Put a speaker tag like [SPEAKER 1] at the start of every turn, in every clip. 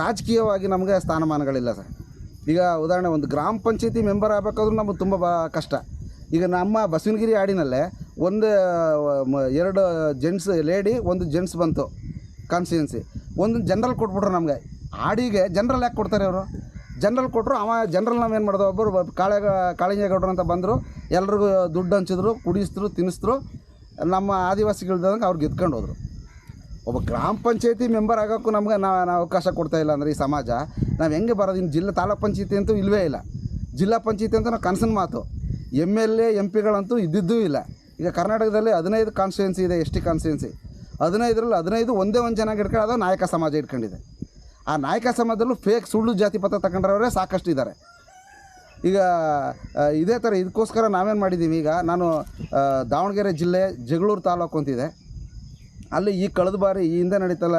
[SPEAKER 1] ರಾಜಕೀಯವಾಗಿ ನಮಗೆ ಸ್ಥಾನಮಾನಗಳಿಲ್ಲ ಸರ್. ಈಗ ಉದಾಹರಣೆ ಒಂದು ಗ್ರಾಮ ಪಂಚಾಯತಿ ಮೆಂಬರ್ ಆಗಬೇಕಾದ್ರೂ ನಮಗೆ ತುಂಬ ಬಾ ಕಷ್ಟ. ಈಗ ನಮ್ಮ ಬಸವನಗಿರಿ ಹಾಡಿನಲ್ಲೇ ಒಂದು ಎರಡು ಜೆಂಟ್ಸ್ ಲೇಡಿ ಒಂದು ಜೆಂಟ್ಸ್ ಬಂತು ಕಾನ್ಸ್ಟಿಟ್ಯೂನ್ಸಿ ಒಂದು ಜನರಲ್ ಕೊಟ್ಬಿಟ್ರು ನಮಗೆ. ಹಾಡಿಗೆ ಜನರಲ್ ಯಾಕೆ ಕೊಡ್ತಾರೆ ಅವರು? ಜನರಲ್ ಕೊಟ್ಟರು ಅವ ಜನರಲ್ ನಾವೇನು ಮಾಡಿದೆ ಒಬ್ಬರು ಕಾಳೆ ಕಾಳಿಂಗೇಗೌಡರು ಅಂತ ಬಂದರು, ಎಲ್ರಿಗೂ ದುಡ್ಡು ಹಂಚಿದ್ರು, ಕುಡಿಸಿದ್ರು ತಿನ್ನಿಸಿದ್ರು ನಮ್ಮ ಆದಿವಾಸಿಗಳ್ದಂಗೆ ಅವ್ರು ಗೆದ್ಕೊಂಡು ಹೋದರು. ಒಬ್ಬ ಗ್ರಾಮ ಪಂಚಾಯತಿ ಮೆಂಬರ್ ಆಗೋಕ್ಕೂ ನಮ್ಗೆ ನಾವು ನಾವು ಅವಕಾಶ ಕೊಡ್ತಾ ಇಲ್ಲ ಅಂದರೆ ಈ ಸಮಾಜ. ನಾವು ಹೆಂಗೆ ಬರೋದು? ಇನ್ನು ಜಿಲ್ಲಾ ತಾಲೂಕ್ ಪಂಚಾಯತಿ ಅಂತೂ ಇಲ್ಲವೇ ಇಲ್ಲ. ಜಿಲ್ಲಾ ಪಂಚಾಯತಿ ಅಂತ ನಾವು ಕನಸಿನ ಮಾತು. ಎಂ ಎಲ್ ಎ ಎಂ ಪಿಗಳಂತೂ ಇದ್ದಿದ್ದೂ ಇಲ್ಲ. ಈಗ ಕರ್ನಾಟಕದಲ್ಲಿ ಹದಿನೈದು ಕಾನ್ಸ್ಟಿಟ್ಯೂನ್ಸಿ ಇದೆ ಎಸ್ ಟಿ ಕಾನ್ಸ್ಟಿಟ್ಯೂನ್ಸಿ ಹದಿನೈದರಲ್ಲಿ ಹದಿನೈದು ಒಂದೇ ಒಂದು ಜನ ಇಟ್ಕೊಂಡು ಅದು ನಾಯಕ ಸಮಾಜ ಇಟ್ಕೊಂಡಿದೆ. ಆ ನಾಯಕ ಸಮಾಜದಲ್ಲೂ ಫೇಕ್ ಸುಳ್ಳು ಜಾತಿ ಪತ್ರ ತಗೊಂಡ್ರವರೇ ಸಾಕಷ್ಟು ಇದ್ದಾರೆ ಈಗ ಇದೇ ಥರ ಇದಕ್ಕೋಸ್ಕರ ನಾವೇನು ಮಾಡಿದ್ದೀವಿ ಈಗ ನಾನು ದಾವಣಗೆರೆ ಜಿಲ್ಲೆ ಜಗಳೂರು ತಾಲೂಕು ಅಂತಿದೆ. ಅಲ್ಲಿ ಈ ಕಳೆದ ಬಾರಿ ಈ ಹಿಂದೆ ನಡೀತಲ್ಲ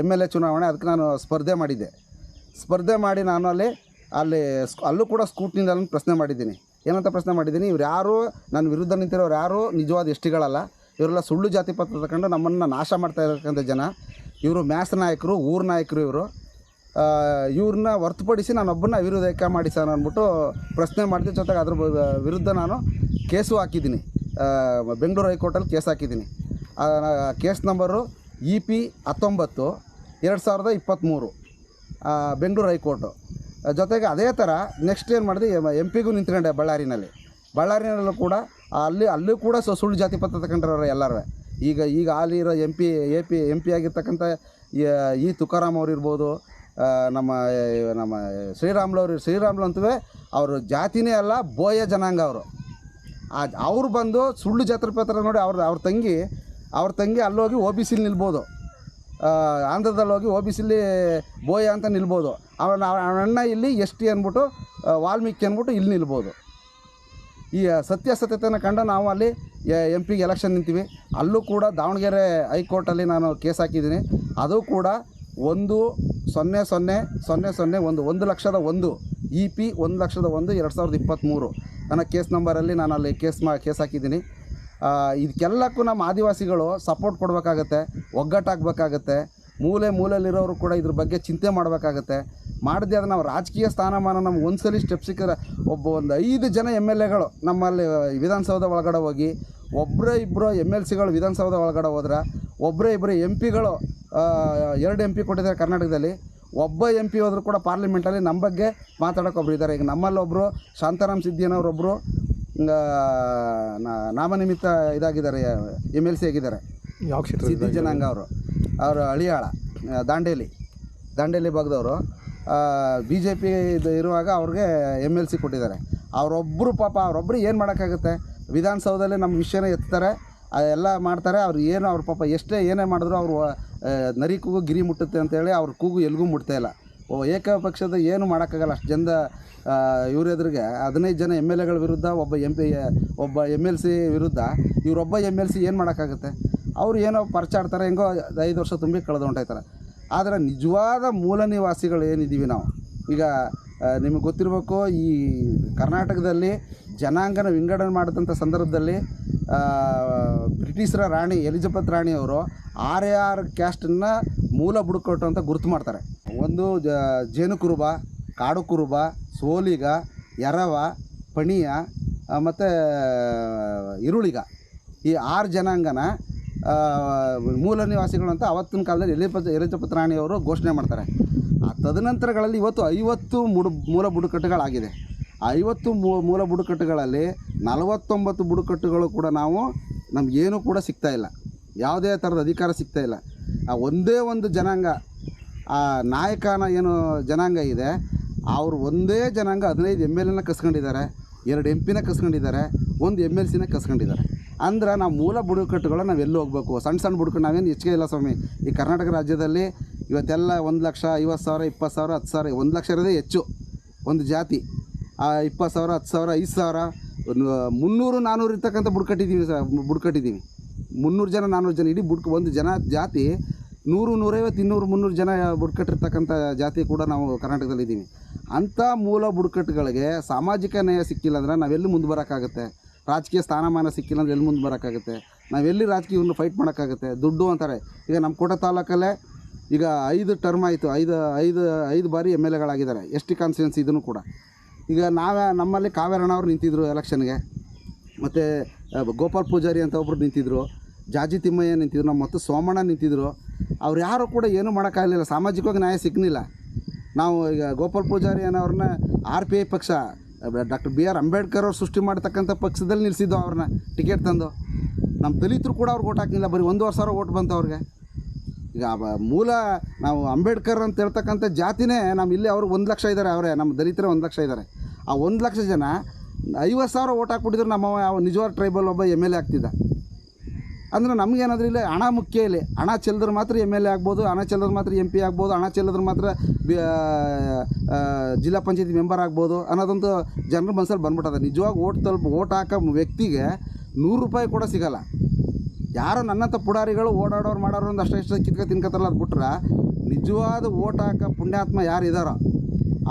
[SPEAKER 1] ಎಂ ಎಲ್ ಎ ಚುನಾವಣೆ, ಅದಕ್ಕೆ ನಾನು ಸ್ಪರ್ಧೆ ಮಾಡಿದ್ದೆ. ಸ್ಪರ್ಧೆ ಮಾಡಿ ನಾನು ಅಲ್ಲಿ ಅಲ್ಲಿ ಅಲ್ಲೂ ಕೂಡ ಸ್ಕೂಟ್ನಿಂದ ಪ್ರಶ್ನೆ ಮಾಡಿದ್ದೀನಿ. ಏನಂತ ಪ್ರಶ್ನೆ ಮಾಡಿದ್ದೀನಿ, ಇವ್ರು ಯಾರು, ನನ್ನ ವಿರುದ್ಧ ನಿಂತಿರೋರು ಯಾರು, ನಿಜವಾದ ಎಷ್ಟಿಗಳಲ್ಲ, ಇವರೆಲ್ಲ ಸುಳ್ಳು ಜಾತಿ ಪತ್ರ ತಗೊಂಡು ನಮ್ಮನ್ನು ನಾಶ ಮಾಡ್ತಾ ಇರತಕ್ಕಂಥ ಜನ. ಇವರು ಮ್ಯಾಸ್ ನಾಯಕರು, ಊರ ನಾಯಕರು ಇವರು. ಇವ್ರನ್ನ ಹೊರತುಪಡಿಸಿ ನಾನೊಬ್ಬನ ಏಕ ಮಾಡಿ ಸರ್ ಅಂದ್ಬಿಟ್ಟು ಪ್ರಶ್ನೆ ಮಾಡಿದ. ಜೊತೆಗೆ ಅದ್ರ ವಿರುದ್ಧ ನಾನು ಕೇಸು ಹಾಕಿದ್ದೀನಿ. ಬೆಂಗಳೂರು ಹೈಕೋರ್ಟಲ್ಲಿ ಕೇಸ್ ಹಾಕಿದ್ದೀನಿ. ಕೇಸ್ ನಂಬರು ಇ ಪಿ ಹತ್ತೊಂಬತ್ತು, ಎರಡು ಸಾವಿರದ ಇಪ್ಪತ್ತ್ಮೂರು ಬೆಂಗಳೂರು ಹೈಕೋರ್ಟು. ಜೊತೆಗೆ ಅದೇ ಥರ ನೆಕ್ಸ್ಟ್ ಏನು ಮಾಡಿದೆ, ಎಂ ಪಿಗೂ ನಿಂತ್ಕೊಂಡೆ ಬಳ್ಳಾರಿನಲ್ಲಿ. ಬಳ್ಳಾರಿನಲ್ಲೂ ಕೂಡ, ಅಲ್ಲಿ, ಅಲ್ಲೂ ಕೂಡ ಸೊ, ಸುಳ್ಳು ಜಾತಿ ಪತ್ರ ತಗೊಂಡಿರೋರು ಎಲ್ಲರೂ ಈಗ ಈಗ ಅಲ್ಲಿರೋ M P A P M P ಆಗಿರ್ತಕ್ಕಂಥ, ಈ- ತುಕಾರಾಮ್ ಅವ್ರು ಇರ್ಬೋದು ನಮ್ಮ ಶ್ರೀರಾಮ್ಲು ನಮ್ಮ ಶ್ರೀರಾಮ್ಲವ್ರು ಶ್ರೀರಾಮ್ಲು ಅಂತವೇ ಅವರು ಜಾತಿನೇ ಅಲ್ಲ, ಬೋಯ ಜನಾಂಗ ಅವರು. ಆ, ಅವ್ರು ಬಂದು ಸುಳ್ಳು ಜಾತ್ರೆ ಪತ್ರ ನೋಡಿ ಅವ್ರ ಅವ್ರ ತಂಗಿ ಅವ್ರ ತಂಗಿ ಅಲ್ಲೋಗಿ ಓ ಬಿ ಸಿಲಿ ನಿಲ್ಬೋದು. ಆಂಧ್ರದಲ್ಲಿ ಹೋಗಿ ಓ ಬಿ ಸಿಲಿ ಬೋಯ ಅಂತ ನಿಲ್ಬೋದು. ಅವನ ಅವನಣ್ಣ ಇಲ್ಲಿ ಎಸ್ ಟಿ ಅಂದ್ಬಿಟ್ಟು ವಾಲ್ಮೀಕಿ ಅಂದ್ಬಿಟ್ಟು ಇಲ್ಲಿ ನಿಲ್ಬೋದು. ಈ ಸತ್ಯಾಸತ್ಯತೆಯನ್ನು ಕಂಡು ನಾವು ಅಲ್ಲಿ, ಎಂ ಪಿಗೆ ಎಲೆಕ್ಷನ್ ನಿಂತೀವಿ. ಅಲ್ಲೂ ಕೂಡ ದಾವಣಗೆರೆ ಹೈಕೋರ್ಟಲ್ಲಿ ನಾನು ಕೇಸ್ ಹಾಕಿದ್ದೀನಿ. ಅದು ಕೂಡ ಒಂದು ಸೊನ್ನೆ ಸೊನ್ನೆ ಸೊನ್ನೆ ಸೊನ್ನೆ ಒಂದು ಒಂದು ಲಕ್ಷದ ಒಂದು ಇ ಪಿ ಒಂದು ಲಕ್ಷದ ಒಂದು, ಎರಡು ಸಾವಿರದ ಇಪ್ಪತ್ತ್ಮೂರು ನನ್ನ ಕೇಸ್ ನಂಬರಲ್ಲಿ ನಾನು ಅಲ್ಲಿ ಕೇಸ್ ಮಾ, ಕೇಸ್ ಹಾಕಿದ್ದೀನಿ. ಇದಕ್ಕೆಲ್ಲಕ್ಕೂ ನಮ್ಮ ಆದಿವಾಸಿಗಳು ಸಪೋರ್ಟ್ ಕೊಡಬೇಕಾಗತ್ತೆ, ಒಗ್ಗಟ್ಟಾಗಬೇಕಾಗತ್ತೆ, ಮೂಲೆ ಮೂಲೆಯಲ್ಲಿರೋರು ಕೂಡ ಇದ್ರ ಬಗ್ಗೆ ಚಿಂತೆ ಮಾಡಬೇಕಾಗತ್ತೆ. ಮಾಡದೆ ಅದು ನಾವು ರಾಜಕೀಯ ಸ್ಥಾನಮಾನ ನಮ್ಗೆ ಒಂದ್ಸಲಿ ಸ್ಟೆಪ್ ಸಿಕ್ಕಿದ್ರೆ ಒಬ್ಬ ಒಂದು ಐದು ಜನ ಎಂ ಎಲ್ ಎಗಳು ನಮ್ಮಲ್ಲಿ ವಿಧಾನಸೌಧ ಒಳಗಡೆ ಹೋಗಿ ಒಬ್ಬರೇ ಇಬ್ಬರು ಎಂ ಎಲ್ ಸಿಗಳು ವಿಧಾನಸೌಧ ಒಳಗಡೆ ಹೋದ್ರೆ ಒಬ್ಬರೇ ಇಬ್ಬರು ಎಂ ಪಿಗಳು ಎರಡು ಎಂ ಪಿ ಕೊಟ್ಟಿದ್ದಾರೆ ಕರ್ನಾಟಕದಲ್ಲಿ, ಒಬ್ಬ ಎಂ ಪಿ ಹೋದರೂ ಕೂಡ ಪಾರ್ಲಿಮೆಂಟಲ್ಲಿ ನಮ್ಮ ಬಗ್ಗೆ ಮಾತಾಡೋಕೆ ಒಬ್ರು ಇದ್ದಾರೆ. ಈಗ ನಮ್ಮಲ್ಲೊಬ್ಬರು ಶಾಂತಾರಾಮ್ ಸಿದ್ದಿಯನವರೊಬ್ಬರು ನಾಮನಿಮಿತ್ತ ಇದಾಗಿದ್ದಾರೆ ಎಂ ಎಲ್ ಸಿ ಆಗಿದ್ದಾರೆ.
[SPEAKER 2] ಯಾವ ಕ್ಷೇತ್ರ
[SPEAKER 1] ಸಿದ್ದಿ ಜನಾಂಗ ಅವರು. ಅವರು ಅಳಿಯಾಳ ದಾಂಡೇಲಿ ದಾಂಡೇಲಿ ಭಾಗದವರು. ಬಿ ಜೆ ಪಿ ಇದು ಇರುವಾಗ ಅವ್ರಿಗೆ ಎಂ ಎಲ್ ಸಿ ಕೊಟ್ಟಿದ್ದಾರೆ. ಅವರೊಬ್ಬರು ಪಾಪ ಅವರೊಬ್ಬರು ಏನು ಮಾಡೋಕ್ಕಾಗುತ್ತೆ? ವಿಧಾನಸೌಧದಲ್ಲಿ ನಮ್ಮ ವಿಷಯನ ಎತ್ತಾರೆ ಎಲ್ಲ ಮಾಡ್ತಾರೆ ಅವ್ರು ಏನು ಅವ್ರ ಪಾಪ ಎಷ್ಟೇ ಏನೇ ಮಾಡಿದ್ರು ಅವರು ನರಿ ಕೂಗು ಗಿರಿ ಮುಟ್ಟುತ್ತೆ ಅಂತೇಳಿ ಅವ್ರ ಕೂಗು ಎಲ್ಗೂ ಮುಟ್ತಾ ಇಲ್ಲ. ಏಕಪಕ್ಷದ ಏನು ಮಾಡೋಕ್ಕಾಗಲ್ಲ. ಅಷ್ಟು ಜನದ ಇವ್ರ ಎದುರಿಗೆ ಹದಿನೈದು ಜನ ಎಂ ಎಲ್ ಎಗಳ ವಿರುದ್ಧ ಒಬ್ಬ ಎಂ ಪಿ, ಒಬ್ಬ ಎಂ ಎಲ್ ಸಿ ವಿರುದ್ಧ ಇವರೊಬ್ಬ ಎಂ ಎಲ್ ಸಿ ಏನು ಮಾಡೋಕ್ಕಾಗುತ್ತೆ? ಅವ್ರು ಏನೋ ಪರ್ಚಾಡ್ತಾರೆ, ಹೆಂಗೋ ಐದು ವರ್ಷ ತುಂಬಿ ಕಳೆದು ಹೊಂಟೈತಾರೆ ಆದರೆ ನಿಜವಾದ ಮೂಲ ನಿವಾಸಿಗಳು ಏನಿದ್ದೀವಿ ನಾವು? ಈಗ ನಿಮಗೆ ಗೊತ್ತಿರಬೇಕು, ಈ ಕರ್ನಾಟಕದಲ್ಲಿ ಜನಾಂಗನ ವಿಂಗಡಣೆ ಮಾಡಿದಂಥ ಸಂದರ್ಭದಲ್ಲಿ ಬ್ರಿಟಿಷರ ರಾಣಿ ಎಲಿಜಬೆತ್ ರಾಣಿಯವರು ಆರ್ ಎ ಆರ್ ಕ್ಯಾಸ್ಟನ್ನು ಮೂಲ ಬುಡಕಟ್ಟು ಅಂತ ಗುರುತು ಮಾಡ್ತಾರೆ. ಒಂದು ಜ ಜೇನು ಕುರುಬ ಕಾಡು ಕುರುಬ ಸೋಲಿಗ, ಎರವ, ಪಣಿಯ ಮತ್ತು ಈರುಳಿಗ ಈ ಆರು ಜನಾಂಗನ ಮೂಲ ನಿವಾಸಿಗಳು ಅಂತ ಅವತ್ತಿನ ಕಾಲದಲ್ಲಿ ಎಲಿಪತ್ ಎಲಿಜಬೆತ್ ಘೋಷಣೆ ಮಾಡ್ತಾರೆ. ಆ ತದನಂತರಗಳಲ್ಲಿ ಇವತ್ತು ಐವತ್ತು ಮುಡು, ಮೂಲ ಬುಡಕಟ್ಟುಗಳಾಗಿದೆ. ಐವತ್ತು ಮೂಲ ಬುಡಕಟ್ಟುಗಳಲ್ಲಿ ನಲವತ್ತೊಂಬತ್ತು ಬುಡಕಟ್ಟುಗಳು ಕೂಡ ನಾವು, ನಮಗೇನು ಕೂಡ ಸಿಗ್ತಾಯಿಲ್ಲ ಯಾವುದೇ ಥರದ ಅಧಿಕಾರ ಸಿಗ್ತಾಯಿಲ್ಲ ಆ ಒಂದೇ ಒಂದು ಜನಾಂಗ ಆ ನಾಯಕನ ಏನು ಜನಾಂಗ ಇದೆ, ಅವರು ಒಂದೇ ಜನಾಂಗ ಹದಿನೈದು ಎಂ ಎಲ್ ಎನ ಕಸ್ಕೊಂಡಿದ್ದಾರೆ, ಎರಡು ಎಂ ಪಿನ ಕಸ್ಕೊಂಡಿದ್ದಾರೆ, ಒಂದು ಎಂ ಎಲ್ ಸಿನ ಕಸ್ಕೊಂಡಿದ್ದಾರೆ. ಅಂದ್ರೆ ನಾವು ಮೂಲ ಬುಡಕಟ್ಟುಗಳ ನಾವು ಎಲ್ಲಿ ಹೋಗ್ಬೇಕು? ಸಣ್ಣ ಸಣ್ಣ ಬುಡಕಟ್ಟು ನಾವೇನು ಹೆಚ್ಚಿಗೆ ಇಲ್ಲ ಸ್ವಾಮಿ. ಈ ಕರ್ನಾಟಕ ರಾಜ್ಯದಲ್ಲಿ ಇವತ್ತೆಲ್ಲ ಒಂದು ಲಕ್ಷ ಐವತ್ತು ಸಾವಿರ, ಇಪ್ಪತ್ತು ಸಾವಿರ, ಹತ್ತು ಸಾವಿರ, ಒಂದು ಲಕ್ಷ ಇರೋದೇ ಹೆಚ್ಚು. ಒಂದು ಜಾತಿ. ಇಪ್ಪತ್ತು ಸಾವಿರ, ಹತ್ತು ಸಾವಿರ, ಐದು ಸಾವಿರ ಮುನ್ನೂರು ನಾನ್ನೂರು ಇರ್ತಕ್ಕಂಥ ಬುಡ್ಕಟ್ಟಿದ್ದೀವಿ ಸರ್ ಬುಡ್ಕಟ್ಟಿದ್ದೀವಿ. ಮುನ್ನೂರು ಜನ ನಾನ್ನೂರು ಜನ, ಇಡೀ ಬುಡ್ಕ, ಒಂದು ಜನ ಜಾತಿ ನೂರು, ನೂರೈವತ್ತು, ಇನ್ನೂರು, ಮುನ್ನೂರು ಜನ ಬುಡಕಟ್ಟಿರ್ತಕ್ಕಂಥ ಜಾತಿ ಕೂಡ ನಾವು ಕರ್ನಾಟಕದಲ್ಲಿ ಇದ್ದೀವಿ ಅಂಥ ಮೂಲ ಬುಡಕಟ್ಟುಗಳಿಗೆ ಸಾಮಾಜಿಕ ನ್ಯಾಯ ಸಿಕ್ಕಿಲ್ಲ ಅಂದ್ರೆ ನಾವೆಲ್ಲಿ ಮುಂದೆ ಬರೋಕ್ಕಾಗುತ್ತೆ? ರಾಜಕೀಯ ಸ್ಥಾನಮಾನ ಸಿಕ್ಕಿಲ್ಲ ಅಂದ್ರೆ ಎಲ್ಲಿ ಮುಂದೆ ಬರೋಕ್ಕಾಗುತ್ತೆ? ನಾವೆಲ್ಲಿ ರಾಜಕೀಯವನ್ನು ಫೈಟ್ ಮಾಡೋಕ್ಕಾಗುತ್ತೆ? ದುಡ್ಡು ಅಂತಾರೆ. ಈಗ ನಮ್ಮ ಕೋಟೆ ತಾಲೂಕಲ್ಲೇ ಈಗ ಐದು ಟರ್ಮ್ ಆಯಿತು. ಐದು ಐದು ಐದು ಬಾರಿ ಎಂ ಎಲ್ ಎಗಳಾಗಿದ್ದಾರೆ. ಎಸ್ ಟಿ ಇದನ್ನು ಕೂಡ. ಈಗ ನಾವೇ, ನಮ್ಮಲ್ಲಿ ಕಾವೇರಣ್ಣ ಅವ್ರು ನಿಂತಿದ್ದರು ಎಲೆಕ್ಷನ್ಗೆ ಮತ್ತು ಗೋಪಾಲ್ ಪೂಜಾರಿ ಅಂತ ಒಬ್ಬರು ನಿಂತಿದ್ದರು ಜಾಜಿ ತಿಮ್ಮಯ್ಯ ನಿಂತಿದ್ರು. ನಮ್ಮ ಮತ್ತು ಸೋಮಣ್ಣ ನಿಂತಿದ್ದರು ಅವ್ರು ಯಾರು ಕೂಡ ಏನೂ ಮಾಡೋಕ್ಕಾಗಲಿಲ್ಲ. ಸಾಮಾಜಿಕವಾಗಿ ನ್ಯಾಯ ಸಿಕ್ಕಲಿಲ್ಲ ನಾವು ಈಗ ಗೋಪಾಲ್ ಪೂಜಾರಿ ಅನ್ನೋರನ್ನ ಆರ್ ಪಿ ಐ ಪಕ್ಷ, ಡಾಕ್ಟರ್ ಬಿ ಆರ್ ಅಂಬೇಡ್ಕರ್ ಅವ್ರು ಸೃಷ್ಟಿ ಮಾಡ್ತಕ್ಕಂಥ ಪಕ್ಷದಲ್ಲಿ ನಿಲ್ಲಿಸಿದ್ದು ಅವ್ರನ್ನ ಟಿಕೆಟ್ ತಂದು. ನಮ್ಮ ದಲಿತರು ಕೂಡ ಅವ್ರಿಗೆ ಓಟ್ ಹಾಕಲಿಲ್ಲ. ಬರೀ ಒಂದೂವರೆ ಸಾವಿರ ಓಟ್ ಬಂತು ಅವ್ರಿಗೆ. ಈಗ ಮೂಲ ನಾವು ಅಂಬೇಡ್ಕರ್ ಅಂತ ಹೇಳ್ತಕ್ಕಂಥ ಜಾತಿನೇ ನಮ್ಮ ಇಲ್ಲಿ ಅವರು ಒಂದು ಲಕ್ಷ ಇದ್ದಾರೆ ಅವರೇ, ನಮ್ಮ ದಲಿತರೇ ಒಂದು ಲಕ್ಷ ಇದ್ದಾರೆ ಆ ಒಂದು ಲಕ್ಷ ಜನ ಐವತ್ತು ಸಾವಿರ ಓಟ್ ಹಾಕ್ಬಿಟ್ಟಿದ್ರು ನಮ್ಮ ನಿಜವಾದ ಟ್ರೈಬಲ್ ಒಬ್ಬ ಎಂ ಎಲ್ ಎ ಆಗ್ತಿದ್ದ. ಅಂದರೆ ನಮಗೇನಾದ್ರೂ ಇಲ್ಲ, ಹಣ ಮುಖ್ಯ ಇಲ್ಲಿ. ಹಣ ಚೆಲ್ಲದ್ರೆ ಮಾತ್ರ ಎಂ ಎಲ್ ಎ ಆಗ್ಬೋದು, ಹಣ ಚೆಲ್ಲಿದ್ರೆ ಮಾತ್ರ ಎಂ ಪಿ ಆಗ್ಬೋದು, ಹಣ ಚೆಲ್ಲದ್ರೆ ಮಾತ್ರ ಜಿಲ್ಲಾ ಪಂಚಾಯತಿ ಮೆಂಬರ್ ಆಗ್ಬೋದು ಅನ್ನೋದಂತೂ ಜನರ ಮನಸ್ಸಲ್ಲಿ ಬಂದ್ಬಿಟ್ಟದ. ನಿಜವಾಗಿ ಓಟ್ ತಲುಪ, ಓಟ್ ಹಾಕೋ ವ್ಯಕ್ತಿಗೆ ನೂರು ರೂಪಾಯಿ ಕೂಡ ಸಿಗಲ್ಲ. ಯಾರೋ ನನ್ನಂಥ ಪುಡಾರಿಗಳು ಓಡಾಡೋರು ಮಾಡೋರು ಒಂದು ಅಷ್ಟೇ ಇಷ್ಟು ಕಿತ್ಕೊ ತಿನ್ಕೋತಾರಲ್ಲ ಅದು ಬಿಟ್ರೆ, ನಿಜವಾದ ಓಟ್ ಹಾಕೋ ಪುಣ್ಯಾತ್ಮ ಯಾರು ಇದ್ದಾರೋ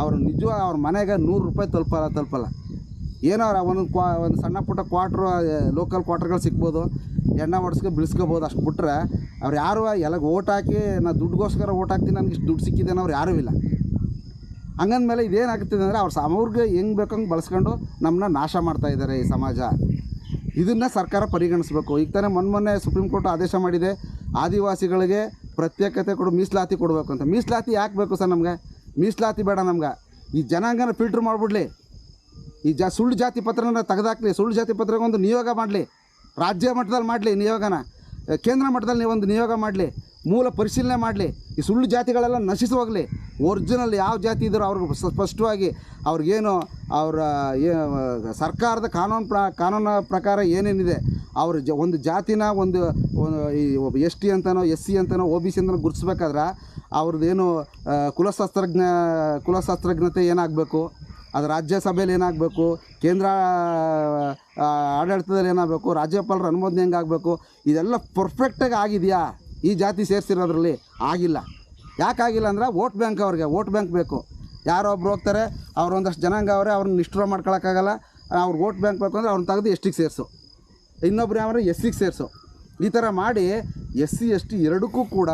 [SPEAKER 1] ಅವರು ನಿಜವಾಗ ಅವ್ರ ಮನೆಗೆ ನೂರು ರೂಪಾಯಿ ತಲುಪಲ್ಲ ತಲುಪಲ್ಲ. ಏನೋ ಒಂದು ಕ್ವಾ, ಒಂದು ಸಣ್ಣ ಪುಟ್ಟ ಕ್ವಾಟ್ರು ಲೋಕಲ್ ಕ್ವಾಟ್ರ್ಗಳು ಸಿಗ್ಬೋದು. ಎಣ್ಣೆ ಹೊಡ್ಸ್ಕೊ ಬಿಳಿಸ್ಕೋಬೋದು ಅಷ್ಟು ಬಿಟ್ರೆ ಅವ್ರು ಯಾರು ಎಲ್ಲ ಓಟ್ ಹಾಕಿ ನಾ ದುಡ್ಡುಗೋಸ್ಕರ ಓಟ್ ಹಾಕ್ತೀನಿ, ನನಗೆ ಇಷ್ಟು ದುಡ್ಡು ಸಿಕ್ಕಿದೆ ಅವ್ರು ಯಾರೂ ಇಲ್ಲ. ಹಂಗಂದ್ಮೇಲೆ ಇದೇನಾಗ್ತಿದೆ ಅಂದರೆ ಅವ್ರು ಅವ್ರಿಗೆ ಹೆಂಗೆ ಬೇಕಂಗೆ ಬಳಸ್ಕೊಂಡು ನಮ್ಮನ್ನ ನಾಶ ಮಾಡ್ತಾ ಇದ್ದಾರೆ ಈ ಸಮಾಜ. ಇದನ್ನು ಸರ್ಕಾರ ಪರಿಗಣಿಸ್ಬೇಕು. ಈಗ ತಾನೇ ಮೊನ್ನೆ ಮೊನ್ನೆ ಸುಪ್ರೀಂ ಕೋರ್ಟ್ ಆದೇಶ ಮಾಡಿದೆ, ಆದಿವಾಸಿಗಳಿಗೆ ಪ್ರತ್ಯೇಕತೆ ಕೊಡು, ಮೀಸಲಾತಿ ಕೊಡಬೇಕು ಅಂತ. ಮೀಸಲಾತಿ ಯಾಕೆ ಬೇಕು ಸರ್ ನಮಗೆ? ಮೀಸಲಾತಿ ಬೇಡ ನಮ್ಗೆ. ಈ ಜನಾಂಗನ ಫಿಲ್ಟ್ರ್ ಮಾಡಿಬಿಡ್ಲಿ. ಈ ಜಾ ಸುಳ್ಳು ಜಾತಿ ಪತ್ರನ ತೆಗೆದಾಕ್ಲಿ, ಸುಳ್ಳು ಜಾತಿ ಪತ್ರಕ್ಕೊಂದು ನಿಯೋಗ ಮಾಡಲಿ. ರಾಜ್ಯ ಮಟ್ಟದಲ್ಲಿ ಮಾಡಲಿ ನಿಯೋಗನ ಕೇಂದ್ರ ಮಟ್ಟದಲ್ಲಿ ಒಂದು ನಿಯೋಗ ಮಾಡಲಿ, ಮೂಲ ಪರಿಶೀಲನೆ ಮಾಡಲಿ, ಈ ಸುಳ್ಳು ಜಾತಿಗಳೆಲ್ಲ ನಶಿಸಿ ಹೋಗಲಿ. ಒರಿಜಿನಲ್ ಯಾವ ಜಾತಿ ಇದ್ದರೂ ಅವ್ರಿಗೆ ಸ್ಪಷ್ಟವಾಗಿ ಅವ್ರಿಗೇನು ಅವರ ಸರ್ಕಾರದ ಕಾನೂನು ಪ್ರ, ಕಾನೂನು ಪ್ರಕಾರ ಏನೇನಿದೆ, ಅವ್ರ ಜ, ಒಂದು ಜಾತಿನ ಒಂದು ಈ ಎಸ್ ಟಿ ಅಂತನೋ, ಎಸ್ ಸಿ ಅಂತನೋ ಒ ಬಿ ಸಿ ಅಂತನೋ ಗುರುತಿಸ್ಬೇಕಾದ್ರೆ ಅವ್ರದ್ದೇನು ಕುಲಶಾಸ್ತ್ರಜ್ಞ, ಕುಲಶಾಸ್ತ್ರಜ್ಞತೆ ಏನಾಗಬೇಕು? ಅದು ರಾಜ್ಯಸಭೆಯಲ್ಲಿ ಏನಾಗಬೇಕು, ಕೇಂದ್ರ ಆಡಳಿತದಲ್ಲಿ ಏನಾಗಬೇಕು, ರಾಜ್ಯಪಾಲರ ಅನುಮೋದನೆ ಹೆಂಗಾಗಬೇಕು, ಇದೆಲ್ಲ ಪರ್ಫೆಕ್ಟಾಗಿ ಆಗಿದೆಯಾ? ಈ ಜಾತಿ ಸೇರಿಸಿರೋದ್ರಲ್ಲಿ ಆಗಿಲ್ಲ. ಯಾಕಾಗಿಲ್ಲ ಅಂದ್ರೆ ವೋಟ್ ಬ್ಯಾಂಕ್ ಅವ್ರಿಗೆ ವೋಟ್ ಬ್ಯಾಂಕ್ ಬೇಕು. ಯಾರೋ ಒಬ್ರು ಹೋಗ್ತಾರೆ, ಅವ್ರು ಒಂದಷ್ಟು ಜನಾಂಗ ಅವರೇ, ಅವ್ರನ್ನ ನಿಷ್ಠುರ ಮಾಡ್ಕೊಳಕ್ಕಾಗಲ್ಲ. ಅವ್ರು ವೋಟ್ ಬ್ಯಾಂಕ್ ಬೇಕು ಅಂದರೆ ಅವ್ರನ್ನ ತೆಗೆದು ಎಷ್ಟಿಗೆ ಸೇರಿಸು. ಇನ್ನೊಬ್ರು ಯಾವ ಎಸ್ ಸಿಗೆ ಸೇರಿಸು. ಈ ಥರ ಮಾಡಿ ಎಸ್ ಸಿ ಎಸ್ ಟಿ ಎರಡಕ್ಕೂ ಕೂಡ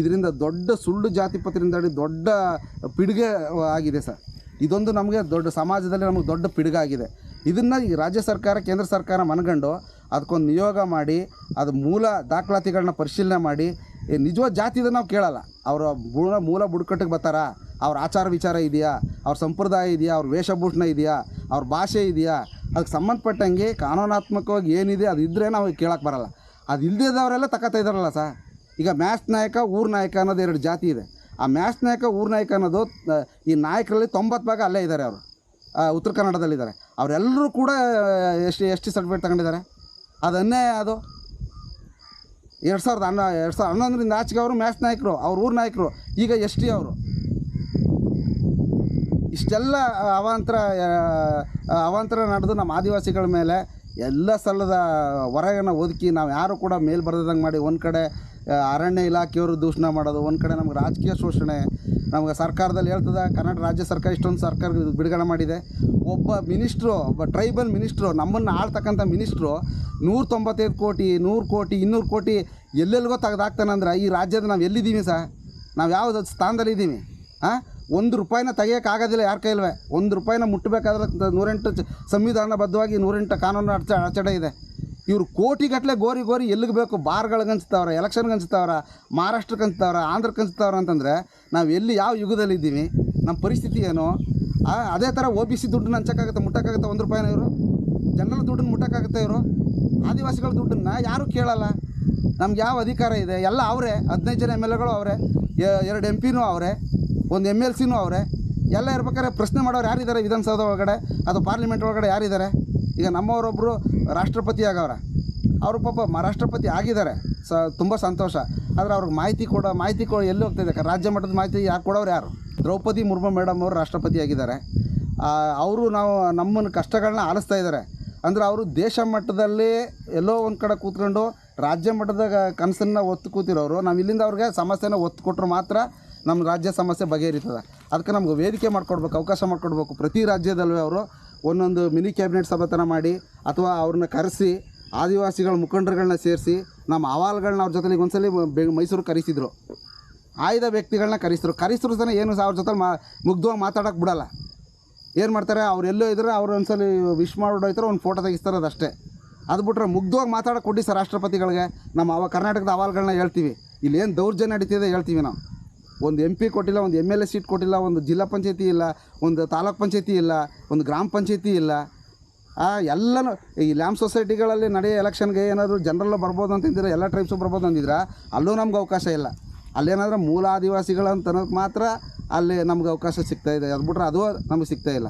[SPEAKER 1] ಇದರಿಂದ ದೊಡ್ಡ ಸುಳ್ಳು ಜಾತಿ ಪತ್ರದಿಂದ ದೊಡ್ಡ ಪಿಡುಗೆ ಆಗಿದೆ ಸರ್. ಇದೊಂದು ನಮಗೆ ದೊಡ್ಡ ಸಮಾಜದಲ್ಲಿ ನಮಗೆ ದೊಡ್ಡ ಪಿಡುಗಾಗಿದೆ. ಇದನ್ನು ಈ ರಾಜ್ಯ ಸರ್ಕಾರ, ಕೇಂದ್ರ ಸರ್ಕಾರ ಮನಗಂಡು ಅದಕ್ಕೊಂದು ನಿಯೋಗ ಮಾಡಿ, ಅದು ಮೂಲ ದಾಖಲಾತಿಗಳನ್ನ ಪರಿಶೀಲನೆ ಮಾಡಿ ನಿಜವಾದ ಜಾತಿದ ನಾವು ಕೇಳಲ್ಲ. ಅವರ ಮೂಲ ಮೂಲ ಬುಡಕಟ್ಟಿಗೆ ಬರ್ತಾರ? ಅವ್ರ ಆಚಾರ ವಿಚಾರ ಇದೆಯಾ? ಅವ್ರ ಸಂಪ್ರದಾಯ ಇದೆಯಾ? ಅವ್ರ ವೇಷಭೂಷಣ ಇದೆಯಾ? ಅವ್ರ ಭಾಷೆ ಇದೆಯಾ? ಅದಕ್ಕೆ ಸಂಬಂಧಪಟ್ಟಂಗೆ ಕಾನೂನಾತ್ಮಕವಾಗಿ ಏನಿದೆ ಅದು ಇದ್ದರೆ ನಾವು ಕೇಳೋಕ್ಕೆ ಬರಲ್ಲ. ಅದು ಇಲ್ಲದಿದ್ದವರೆಲ್ಲ ತಗೋತಾ ಇದ್ದಾರಲ್ಲ ಸರ್. ಈಗ ಮ್ಯಾಚ್ ನಾಯಕ, ಊರ್ ನಾಯಕ ಅನ್ನೋದು ಎರಡು ಜಾತಿ ಇದೆ. ಆ ಮ್ಯಾಚ್ ನಾಯಕ, ಊರ್ ನಾಯಕ ಅನ್ನೋದು ಈ ನಾಯಕರಲ್ಲಿ ತೊಂಬತ್ತು ಭಾಗ ಅಲ್ಲೇ ಇದ್ದಾರೆ ಅವರು. ಉತ್ತರ ಕನ್ನಡದಲ್ಲಿದ್ದಾರೆ ಅವರೆಲ್ಲರೂ ಕೂಡ ಎಷ್ಟು ಎಷ್ಟು ಸರ್ಟಿಫಿಕೇಟ್ ತಗೊಂಡಿದ್ದಾರೆ? ಅದನ್ನೇ ಅದು. ಎರಡು ಸಾವಿರದ ಹನ್ನ, ಎರಡು ಸಾವಿರದ ಹನ್ನೊಂದರಿಂದ ಆಚೆಗೆ ಅವರು ಮ್ಯಾಚ್ ನಾಯಕರು, ಅವ್ರ ಊರ ನಾಯಕರು, ಈಗ ಎಸ್ ಟಿ ಅವರು. ಇಷ್ಟೆಲ್ಲ ಅವಾಂತರ ಅವಾಂತರ ನಡೆದು ನಮ್ಮ ಆದಿವಾಸಿಗಳ ಮೇಲೆ ಎಲ್ಲ ಸಲ್ಲದ ಹೊರಗನ್ನು ಒದಕಿ ನಾವು ಯಾರು ಕೂಡ ಮೇಲ್ ಬರ್ದಂಗೆ ಮಾಡಿ ಒಂದು ಕಡೆ ಅರಣ್ಯ ಇಲಾಖೆಯವರು ದೂಷಣೆ ಮಾಡೋದು, ಒಂದು ಕಡೆ ನಮ್ಗೆ ರಾಜಕೀಯ ಶೋಷಣೆ. ನಮ್ಗೆ ಸರ್ಕಾರದಲ್ಲಿ ಹೇಳ್ತದೆ, ಕರ್ನಾಟಕ ರಾಜ್ಯ ಸರ್ಕಾರ ಇಷ್ಟೊಂದು ಸರ್ಕಾರ ಬಿಡುಗಡೆ ಮಾಡಿದೆ. ಒಬ್ಬ ಮಿನಿಸ್ಟ್ರು, ಒಬ್ಬ ಟ್ರೈಬಲ್ ಮಿನಿಸ್ಟ್ರು, ನಮ್ಮನ್ನು ಆಳ್ತಕ್ಕಂಥ ಮಿನಿಸ್ಟ್ರು ನೂರ ತೊಂಬತ್ತೈದು ಕೋಟಿ, ನೂರು ಕೋಟಿ, ಇನ್ನೂರು ಕೋಟಿ ಎಲ್ಲೆಲ್ಲಿಗೋ ತೆಗೆದಾಕ್ತಾನಂದ್ರೆ ಈ ರಾಜ್ಯದ ನಾವು ಎಲ್ಲಿದ್ದೀವಿ ಸರ್? ನಾವು ಯಾವ ಸ್ಥಾನದಲ್ಲಿ ಇದ್ದೀವಿ ಹಾಂ ಒಂದು ರೂಪಾಯಿನ ತೆಗಿಯೋಕ್ಕಾಗೋದಿಲ್ಲ ಯಾರ ಕೈಲ್ವೇ? ಒಂದು ರೂಪಾಯಿನ ಮುಟ್ಟಬೇಕಾದ್ರೆ ನೂರೆಂಟು ಸಂವಿಧಾನಬದ್ಧವಾಗಿ ನೂರೆಂಟು ಕಾನೂನು ಅಡಚ, ಅಡಚಣೆ ಇದೆ. ಇವರು ಕೋಟಿಗಟ್ಟಲೆ ಗೋರಿ ಗೋರಿ ಎಲ್ಲಿಗೆ ಬೇಕು? ಬಾರ್ಗಳಿಗೆ ಹಂಚ್ತಾವ್ರೆ, ಎಲೆಕ್ಷನ್ಗೆ ಹಂಚ್ತಾವ್ರ ಮಹಾರಾಷ್ಟ್ರಕ್ಕೆ ಹಂಚ್ತಾವ್ರ ಆಂಧ್ರಕ್ಕೆ ಹಂಚ್ತಾವ್ರ ಅಂತಂದರೆ ನಾವು ಎಲ್ಲಿ ಯಾವ ಯುಗದಲ್ಲಿ ಇದ್ದೀವಿ ನಮ್ಮ ಪರಿಸ್ಥಿತಿ ಏನು? ಅದೇ ಥರ ಒ ಬಿ ಸಿ ದುಡ್ಡನ್ನ ಹಂಚಕ್ಕಾಗುತ್ತೆ, ಮುಟ್ಟಕ್ಕಾಗುತ್ತೆ ಒಂದು ರೂಪಾಯಿನ ಇವರು? ಜನರ ದುಡ್ಡನ್ನು ಮುಟ್ಟೋಕ್ಕಾಗುತ್ತೆ ಇವರು? ಆದಿವಾಸಿಗಳ ದುಡ್ಡನ್ನು ಯಾರೂ ಕೇಳಲ್ಲ. ನಮ್ಗೆ ಯಾವ ಅಧಿಕಾರ ಇದೆ? ಎಲ್ಲ ಅವರೇ, ಹದಿನೈದು ಜನ ಎಂ ಎಲ್ ಎಗಳು ಅವರೇ ಎರಡು ಎಂ ಪಿನೂ ಅವರೇ, ಒಂದು ಎಂ ಎಲ್ ಸಿನೂ ಅವರೇ. ಎಲ್ಲ ಇರ್ಬೇಕಾದ್ರೆ ಪ್ರಶ್ನೆ ಮಾಡೋರು ಯಾರಿದ್ದಾರೆ ವಿಧಾನಸೌಧ ಒಳಗಡೆ ಅದು ಪಾರ್ಲಿಮೆಂಟ್ ಒಳಗಡೆ ಯಾರಿದ್ದಾರೆ? ಈಗ ನಮ್ಮವರೊಬ್ಬರು ರಾಷ್ಟ್ರಪತಿ ಆಗವ್ರೆ. ಅವರು ಪಾಪ ರಾಷ್ಟ್ರಪತಿ ಆಗಿದ್ದಾರೆ. ಸ ತುಂಬ ಸಂತೋಷ. ಆದರೆ ಅವ್ರಿಗೆ ಮಾಹಿತಿ ಕೊಡೋ ಮಾಹಿತಿ ಕೊಡೋ ಎಲ್ಲಿ ಹೋಗ್ತಿದೆ ಕ- ರಾಜ್ಯ ಮಟ್ಟದ ಮಾಹಿತಿ ಯಾರು ಕೊಡೋರು ಯಾರು? ದ್ರೌಪದಿ ಮುರ್ಮು ಮೇಡಮ್ ಅವರು ರಾಷ್ಟ್ರಪತಿ ಆಗಿದ್ದಾರೆ. ಅವರು ನಾವು ನಮ್ಮನ್ನು ಕಷ್ಟಗಳನ್ನ ಆಲಿಸ್ತಾ ಇದ್ದಾರೆ. ಅಂದರೆ ಅವರು ದೇಶ ಮಟ್ಟದಲ್ಲಿ ಎಲ್ಲೋ ಒಂದು ಕಡೆ ಕೂತ್ಕೊಂಡು ರಾಜ್ಯ ಮಟ್ಟದ ಕನಸನ್ನು ಒತ್ತು ಕೂತಿರೋರು. ನಾವು ಇಲ್ಲಿಂದ ಅವ್ರಿಗೆ ಸಮಸ್ಯೆನ ಒತ್ತು ಕೊಟ್ಟರು ಮಾತ್ರ ನಮ್ಮ ರಾಜ್ಯ ಸಮಸ್ಯೆ ಬಗೆಹರಿತದೆ. ಅದಕ್ಕೆ ನಮ್ಗೆ ವೇದಿಕೆ ಮಾಡಿಕೊಡ್ಬೇಕು, ಅವಕಾಶ ಮಾಡಿಕೊಡ್ಬೇಕು ಪ್ರತಿ ರಾಜ್ಯದಲ್ಲೂ ಅವರು. ಒಂದೊಂದು ಮಿನಿ ಕ್ಯಾಬಿನೆಟ್ ಸಭೆತನ ಮಾಡಿ ಅಥವಾ ಅವ್ರನ್ನ ಕರೆಸಿ ಆದಿವಾಸಿಗಳ ಮುಖಂಡರುಗಳನ್ನ ಸೇರಿಸಿ ನಮ್ಮ ಅಹವಾಲುಗಳನ್ನ ಅವ್ರ ಜೊತೆಲಿ ಒಂದ್ಸಲಿ ಮೈಸೂರು ಕರೆಸಿದ್ರು ಆಯ್ದ ವ್ಯಕ್ತಿಗಳನ್ನ ಕರೆಸಿದ್ರು ಕರೆಸಿದ್ರು ಜನ ಏನು ಅವ್ರ ಜೊತೆ ಮಾ ಮುಗ್ಧವಾಗಿ ಮಾತಾಡೋಕೆ ಬಿಡಲ್ಲ. ಏನು ಮಾಡ್ತಾರೆ? ಅವ್ರು ಎಲ್ಲೋ ಇದ್ರೆ ಅವ್ರು ಒಂದ್ಸಲಿ ವಿಶ್ ಮಾಡೋಯ್ತಾರೆ ಒಂದು ಫೋಟೋ ತೆಗಿಸ್ತಾರೆ ಅದಷ್ಟೇ ಅದು ಬಿಟ್ರೆ ಮುಗ್ಧವಾಗಿ ಮಾತಾಡೋಕೆ ಕೊಡಿ ಸರ್ ರಾಷ್ಟ್ರಪತಿಗಳಿಗೆ. ನಮ್ಮ ಅವ ಕರ್ನಾಟಕದ ಅಹವಾಲುಗಳನ್ನ ಹೇಳ್ತೀವಿ. ಇಲ್ಲಿ ಏನು ದೌರ್ಜನ್ಯ ನಡೀತಿದೆ ಹೇಳ್ತೀವಿ ನಾವು. ಒಂದು ಎಂ ಪಿ ಕೊಟ್ಟಿಲ್ಲ, ಒಂದು ಎಂ ಎಲ್ ಎ ಸೀಟ್ ಕೊಟ್ಟಿಲ್ಲ, ಒಂದು ಜಿಲ್ಲಾ ಪಂಚಾಯತಿ ಇಲ್ಲ, ಒಂದು ತಾಲೂಕ್ ಪಂಚಾಯತಿ ಇಲ್ಲ, ಒಂದು ಗ್ರಾಮ ಪಂಚಾಯತಿ ಇಲ್ಲ. ಎಲ್ಲನೂ ಈ ಲ್ಯಾಂಪ್ ಸೊಸೈಟಿಗಳಲ್ಲಿ ನಡೆಯೋ ಎಲೆಕ್ಷನ್ಗೆ ಏನಾದರೂ ಜನರಲ್ಲೂ ಬರ್ಬೋದು ಅಂತಿದ್ರೆ ಎಲ್ಲ ಟ್ರೈಬ್ಸು ಬರ್ಬೋದು ಅಂದಿದ್ರೆ ಅಲ್ಲೂ ನಮ್ಗೆ ಅವಕಾಶ ಇಲ್ಲ. ಅಲ್ಲೇನಾದ್ರೂ ಮೂಲ ಆದಿವಾಸಿಗಳು ಅಂತ ಅನ್ನೋದು ಮಾತ್ರ ಅಲ್ಲಿ ನಮ್ಗೆ ಅವಕಾಶ ಸಿಗ್ತಾ ಇದೆ. ಅದು ಬಿಟ್ರೆ ಅದು ನಮಗೆ ಸಿಗ್ತಾ ಇಲ್ಲ.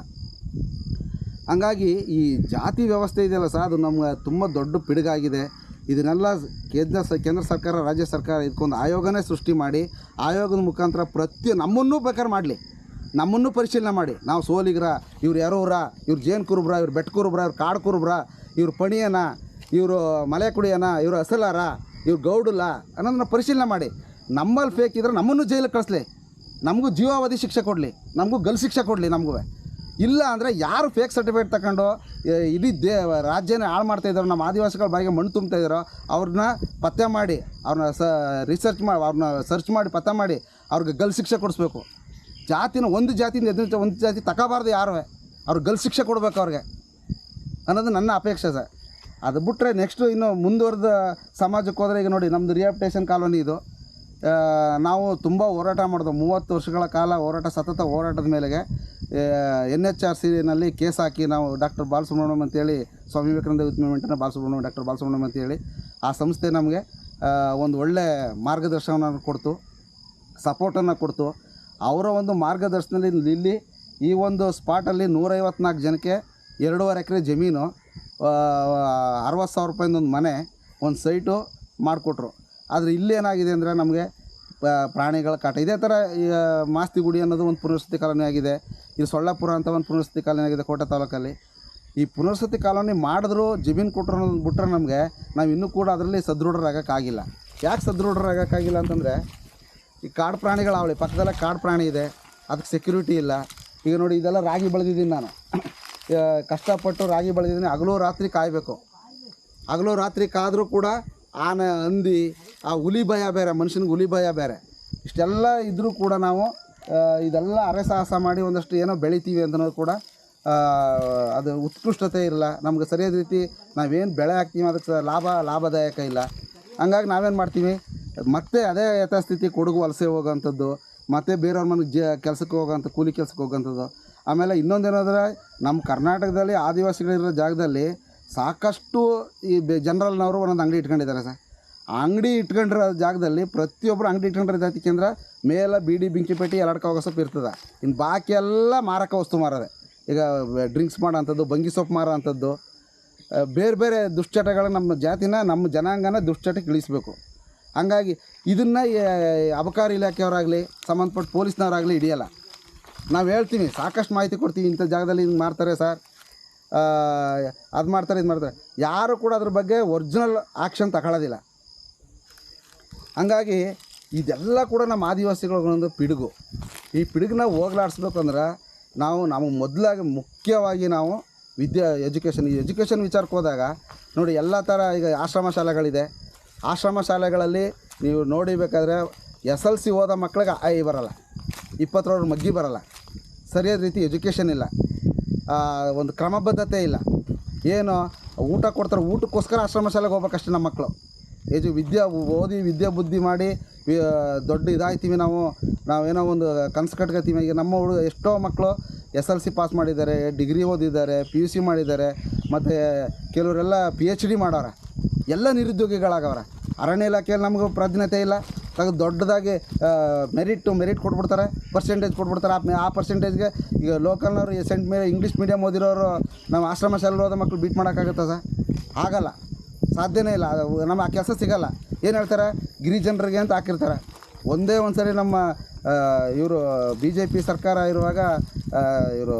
[SPEAKER 1] ಹಂಗಾಗಿ ಈ ಜಾತಿ ವ್ಯವಸ್ಥೆ ಇದೆಯಲ್ಲ ಸರ್, ಅದು ನಮ್ಗೆ ತುಂಬ ದೊಡ್ಡ ಪಿಡುಗಾಗಿದೆ. ಇದನ್ನೆಲ್ಲ ಕೇಂದ್ರ ಸ, ಕೇಂದ್ರ ಸರ್ಕಾರ, ರಾಜ್ಯ ಸರ್ಕಾರ ಇದಕ್ಕೊಂದು ಆಯೋಗನೇ ಸೃಷ್ಟಿ ಮಾಡಿ, ಆಯೋಗದ ಮುಖಾಂತರ ಪ್ರತಿ ನಮ್ಮನ್ನೂ ಬೇಕಾದ್ರೆ ಮಾಡಲಿ. ನಮ್ಮನ್ನು ಪರಿಶೀಲನೆ ಮಾಡಿ. ನಾವು ಸೋಲಿಗ್ರ, ಇವ್ರು ಯಾರೋರ ಇವ್ರು ಜೇನು ಕುರುಬ್ರ, ಇವ್ರು ಬೆಟ್ಟ ಕುರುಬ್ರ, ಇವ್ರು ಕಾಡು ಕುರುಬ್ರ, ಇವ್ರು ಪಣಿಯನ, ಇವರು ಮಲೆ ಕುಡಿಯನ, ಇವರು ಅಸಲಾರ, ಇವ್ರು ಗೌಡಲ್ಲ ಅನ್ನೋದನ್ನ ಪರಿಶೀಲನೆ ಮಾಡಿ. ನಮ್ಮಲ್ಲಿ ಫೇಕ್ ಇದ್ರೆ ನಮ್ಮನ್ನು ಜೈಲಿಗೆ ಕಳಿಸ್ಲಿ. ನಮಗೂ ಜೀವಾವಧಿ ಶಿಕ್ಷೆ ಕೊಡಲಿ. ನಮಗೂ ಗಲ್ ಶಿಕ್ಷೆ ಕೊಡಲಿ ನಮಗೂ ಇಲ್ಲ ಅಂದರೆ ಯಾರು ಫೇಕ್ ಸರ್ಟಿಫಿಕೇಟ್ ತಗೊಂಡು ಇಡೀ ದೇ, ರಾಜ್ಯನೇ ಹಾಳು ಮಾಡ್ತಾ ಇದ್ದಾರೋ ನಮ್ಮ ಆದಿವಾಸಿಗಳ ಬಾಯಿಗೆ ಮಣ್ಣು ತುಂಬ್ತಾ ಇದ್ದಾರೋ ಅವ್ರನ್ನ ಪತ್ತೆ ಮಾಡಿ, ಅವ್ರನ್ನ ಸ ರಿಸರ್ಚ್ ಮಾಡಿ ಅವ್ರನ್ನ ಸರ್ಚ್ ಮಾಡಿ, ಪತ್ತೆ ಮಾಡಿ, ಅವ್ರಿಗೆ ಗಲ್ ಶಿಕ್ಷೆ ಕೊಡಿಸ್ಬೇಕು. ಜಾತಿನ ಒಂದು ಜಾತಿಯಿಂದ ಎದುರು ಒಂದು ಜಾತಿ ತಗೋಬಾರ್ದು ಯಾರು, ಅವ್ರಿಗೆ ಗಲ್ ಶಿಕ್ಷೆ ಕೊಡಬೇಕು ಅವ್ರಿಗೆ. ಅನ್ನೋದು ನನ್ನ ಅಪೇಕ್ಷೆ ಸರ್. ಅದು ಬಿಟ್ಟರೆ ನೆಕ್ಸ್ಟು ಇನ್ನು ಮುಂದುವರೆದ ಸಮಾಜಕ್ಕೆ ಹೋದರೆ ಈಗ ನೋಡಿ ನಮ್ಮದು ರಿಹಾಬಿಟೇಷನ್ ಕಾಲೋನಿ ಇದು. ನಾವು ತುಂಬ ಹೋರಾಟ ಮಾಡಿದ್ವು. ಮೂವತ್ತು ವರ್ಷಗಳ ಕಾಲ ಹೋರಾಟ, ಸತತ ಹೋರಾಟದ ಮೇಲೆಗೆ. ಎನ್ ಎಚ್ ಆರ್ ಸಿನಲ್ಲಿ ಕೇಸ್ ಹಾಕಿ ನಾವು ಡಾಕ್ಟರ್ ಬಾಲಸುಬ್ರಹ್ಮಣ್ಯಂ ಅಂತೇಳಿ ಸ್ವಾಮಿ ವಿವೇಕಾನಂದ ಯೂತ್ ಮೂವ್ಮೆಂಟನ್ನು ಬಾಲಸುಬ್ರಹ್ಮಣ್ಯಂ, ಡಾಕ್ಟರ್ ಬಾಲಸುಬ್ರಹ್ಮಣ್ಯಂ ಅಂತೇಳಿ ಆ ಸಂಸ್ಥೆ ನಮಗೆ ಒಂದು ಒಳ್ಳೆ ಮಾರ್ಗದರ್ಶನವನ್ನು ಕೊಡ್ತು, ಸಪೋರ್ಟನ್ನು ಕೊಡ್ತು. ಅವರ ಒಂದು ಮಾರ್ಗದರ್ಶನದಲ್ಲಿ ಇಲ್ಲಿ ಈ ಒಂದು ಸ್ಪಾಟಲ್ಲಿ ನೂರೈವತ್ನಾಲ್ಕು ಜನಕ್ಕೆ ಎರಡೂವರೆ ಎಕರೆ ಜಮೀನು ಅರವತ್ತು ಸಾವಿರ ರೂಪಾಯಿಂದ ಒಂದು ಮನೆ, ಒಂದು ಸೈಟು ಮಾಡಿಕೊಟ್ರು. ಆದರೆ ಇಲ್ಲೇನಾಗಿದೆ ಅಂದರೆ ನಮಗೆ ಪ್ರಾಣಿಗಳ ಕಾಟ. ಇದೇ ಥರ ಮಾಸ್ತಿ ಮಾಸ್ತಿಗುಡಿ ಅನ್ನೋದು ಒಂದು ಪುನರ್ವಸತಿ ಕಾಲೋನಿ ಆಗಿದೆ. ಇದು ಸೊಳ್ಳಾಪುರ ಅಂತ ಒಂದು ಪುನರ್ಸತಿ ಕಾಲೋನಿ ಆಗಿದೆ ಕೋಟೆ ತಾಲೂಕಲ್ಲಿ. ಈ ಪುನರ್ಸತಿ ಕಾಲೋನಿ ಮಾಡಿದ್ರು ಜಮೀನು ಕೊಟ್ಟರು ಅನ್ನೋದು ಬಿಟ್ಟರೆ ನಮಗೆ ನಾವು ಇನ್ನೂ ಕೂಡ ಅದರಲ್ಲಿ ಸದೃಢರಾಗೋಕ್ಕಾಗಿಲ್ಲ. ಯಾಕೆ ಸದೃಢರಾಗೋಕ್ಕಾಗಿಲ್ಲ ಅಂತಂದರೆ, ಈ ಕಾಡು ಪ್ರಾಣಿಗಳು ಅವಳಿ ಪಕ್ಕದಲ್ಲೇ ಕಾಡು ಪ್ರಾಣಿ ಇದೆ, ಅದಕ್ಕೆ ಸೆಕ್ಯೂರಿಟಿ ಇಲ್ಲ. ಈಗ ನೋಡಿ ಇದೆಲ್ಲ ರಾಗಿ ಬೆಳೆದಿದ್ದೀನಿ ನಾನು. ಕಷ್ಟಪಟ್ಟು ರಾಗಿ ಬೆಳೆದಿದ್ದೀನಿ, ಹಗಲು ರಾತ್ರಿ ಕಾಯಬೇಕು. ಹಗಲು ರಾತ್ರಿ ಕಾದರೂ ಕೂಡ ಆನೆ, ಹಂದಿ, ಆ ಹುಲಿ ಭಯ ಬೇರೆ, ಮನುಷ್ಯನಿಗೆ ಹುಲಿ ಭಯ ಬೇರೆ. ಇಷ್ಟೆಲ್ಲ ಇದ್ದರೂ ಕೂಡ ನಾವು ಇದೆಲ್ಲ ಅರೆಸಾಹಸ ಮಾಡಿ ಒಂದಷ್ಟು ಏನೋ ಬೆಳಿತೀವಿ ಅಂತನೋ ಕೂಡ ಅದು ಉತ್ಕೃಷ್ಟತೆ ಇಲ್ಲ ನಮ್ಗೆ ಸರಿಯಾದ ರೀತಿ ನಾವೇನು ಬೆಳೆ ಹಾಕ್ತೀವಿ ಅದಕ್ಕೆ ಲಾಭ, ಲಾಭದಾಯಕ ಇಲ್ಲ. ಹಂಗಾಗಿ ನಾವೇನು ಮಾಡ್ತೀವಿ, ಮತ್ತೆ ಅದೇ ಯಥಾಸ್ಥಿತಿ ಕೊಡಗು ವಲಸೆ ಹೋಗೋವಂಥದ್ದು, ಮತ್ತೆ ಬೇರೆಯವ್ರ ಮನೆಗೆ ಜ, ಕೆಲಸಕ್ಕೆ ಹೋಗೋಂಥ ಕೂಲಿ ಕೆಲಸಕ್ಕೆ ಹೋಗೋಂಥದ್ದು ಆಮೇಲೆ ಇನ್ನೊಂದೇನಾದ್ರೆ ನಮ್ಮ ಕರ್ನಾಟಕದಲ್ಲಿ ಆದಿವಾಸಿಗಳಿರೋ ಜಾಗದಲ್ಲಿ ಸಾಕಷ್ಟು ಈ ಬೆ, ಜನರಲ್ನವರು ಒಂದೊಂದು ಅಂಗಡಿ ಇಟ್ಕೊಂಡಿದ್ದಾರೆ ಸರ್. ಅಂಗಡಿ ಇಟ್ಕೊಂಡಿರೋ ಜಾಗದಲ್ಲಿ ಪ್ರತಿಯೊಬ್ಬರು ಅಂಗಡಿ ಇಟ್ಕೊಂಡಿರೋ ಜಾತಿ ಅಂದ್ರೆ ಮೇಲೆ ಬೀಡಿ, ಬೆಂಕಿ ಪೆಟ್ಟಿ ಎಲ್ಲಡ್ಕ ಹೋಗೋ ಸೊಪ್ಪು ಇರ್ತದೆ. ಇನ್ನು ಬಾಕಿ ಎಲ್ಲ ಮಾರಕ ವಸ್ತು ಮಾರೋದೆ. ಈಗ ಡ್ರಿಂಕ್ಸ್ ಮಾಡೋ ಅಂಥದ್ದು ಬಂಗಿ ಸೊಪ್ಪು ಮಾರೋ ಅಂಥದ್ದು ಬೇರೆ ಬೇರೆ ದುಶ್ಚಟಗಳ ನಮ್ಮ ಜಾತಿನ, ನಮ್ಮ ಜನಾಂಗನ ದುಶ್ಚಟಕ್ಕೆ ಇಳಿಸ್ಬೇಕು ಹಂಗಾಗಿ ಇದನ್ನು ಅಬಕಾರಿ ಇಲಾಖೆಯವರಾಗಲಿ, ಸಂಬಂಧಪಟ್ಟ ಪೊಲೀಸ್ನವರಾಗಲಿ ಹಿಡಿಯಲ್ಲ. ನಾವು ಹೇಳ್ತೀನಿ, ಸಾಕಷ್ಟು ಮಾಹಿತಿ ಕೊಡ್ತೀವಿ ಇಂಥ ಜಾಗದಲ್ಲಿ ಹಿಂಗೆ ಮಾಡ್ತಾರೆ ಸರ್. ಅದು ಮಾಡ್ತಾರೆ, ಇದು ಮಾಡ್ತಾರೆ. ಯಾರು ಕೂಡ ಅದ್ರ ಬಗ್ಗೆ ಒರಿಜಿನಲ್ ಆ್ಯಕ್ಷನ್ ತಗೊಳ್ಳೋದಿಲ್ಲ ಹಂಗಾಗಿ ಇದೆಲ್ಲ ಕೂಡ ನಮ್ಮ ಆದಿವಾಸಿಗಳೊಂದು ಪಿಡುಗು. ಈ ಪಿಡುಗನ್ನ ಹೋಗ್ಲಾಡ್ಸ್ಬೇಕಂದ್ರೆ ನಾವು ನಾವು ಮೊದಲಾಗಿ ಮುಖ್ಯವಾಗಿ ನಾವು ವಿದ್ಯಾ ಎಜುಕೇಷನ್, ಈ ಎಜುಕೇಷನ್ ವಿಚಾರಕ್ಕೆ ಹೋದಾಗ ನೋಡಿ ಎಲ್ಲ ಥರ ಈಗ ಆಶ್ರಮ ಶಾಲೆಗಳಿದೆ. ಆಶ್ರಮ ಶಾಲೆಗಳಲ್ಲಿ ನೀವು ನೋಡಿಬೇಕಾದ್ರೆ ಎಸ್ ಎಲ್ ಸಿ ಹೋದ ಮಕ್ಳಿಗೆ ಐ ಬರಲ್ಲ ಇಪ್ಪತ್ತರವ್ರ ಮಗ್ಗಿ ಬರಲ್ಲ, ಸರಿಯಾದ ರೀತಿ ಎಜುಕೇಷನ್ ಇಲ್ಲ ಒಂದು ಕ್ರಮಬದ್ಧತೆ ಇಲ್ಲ. ಏನು ಊಟ ಕೊಡ್ತಾರೆ, ಊಟಕ್ಕೋಸ್ಕರ ಆಶ್ರಮ ಶಾಲೆಗೆ ಹೋಗ್ಬೇಕಷ್ಟೇ ನಮ್ಮ ಮಕ್ಕಳು ಎಜು ವಿದ್ಯಾ ಓದಿ ವಿದ್ಯಾ ಬುದ್ಧಿ ಮಾಡಿ ದೊಡ್ಡ ಇದಾಯ್ತೀವಿ ನಾವು. ನಾವೇನೋ ಒಂದು ಕನಸು ಕಟ್ಕೋತೀವಿ ಈಗ ನಮ್ಮ ಹುಡುಗ ಎಷ್ಟೋ ಮಕ್ಕಳು ಎಸ್ ಎಲ್ ಸಿ ಪಾಸ್ ಮಾಡಿದ್ದಾರೆ, ಡಿಗ್ರಿ ಓದಿದ್ದಾರೆ, ಪಿ ಯು ಸಿ ಮಾಡಿದ್ದಾರೆ, ಮತ್ತು ಕೆಲವರೆಲ್ಲ ಪಿ ಎಚ್ ಡಿ ಮಾಡೋರೆ. ಎಲ್ಲ ನಿರುದ್ಯೋಗಿಗಳಾಗವ್ರೆ. ಅರಣ್ಯ ಇಲಾಖೆಯಲ್ಲಿ ನಮಗೂ ಪ್ರಾಧಾನ್ಯತೆ ಇಲ್ಲ. ತಗ ದೊಡ್ಡದಾಗಿ ಮೆರಿಟ್ ಮೆರಿಟ್ ಕೊಟ್ಬಿಡ್ತಾರೆ ಪರ್ಸೆಂಟೇಜ್ ಕೊಟ್ಬಿಡ್ತಾರೆ. ಆ ಆ ಪರ್ಸೆಂಟೇಜ್ಗೆ ಈಗ ಲೋಕಲ್ನವರು ಸೆಂಟ್ ಮೇಲೆ ಇಂಗ್ಲೀಷ್ ಮೀಡಿಯಮ್ ಓದಿರೋರು, ನಾವು ಆಶ್ರಮ ಶಾಲೆ ಓದೋ ಮಕ್ಕಳು ಬೀಟ್ ಮಾಡೋಕ್ಕಾಗುತ್ತಾ ಸರ್? ಆಗಲ್ಲ. ಸಾಧ್ಯನೇ ಇಲ್ಲ. ನಮ್ಮ ಆ ಕೆಲಸ ಸಿಗಲ್ಲ. ಏನು ಹೇಳ್ತಾರೆ? ಗಿರಿಜನರಿಗೆ ಅಂತ ಹಾಕಿರ್ತಾರೆ. ಒಂದೇ ಒಂದು ಸರಿ ನಮ್ಮ ಇವರು ಬಿ ಜೆ ಪಿ ಸರ್ಕಾರ ಇರುವಾಗ ಇವರು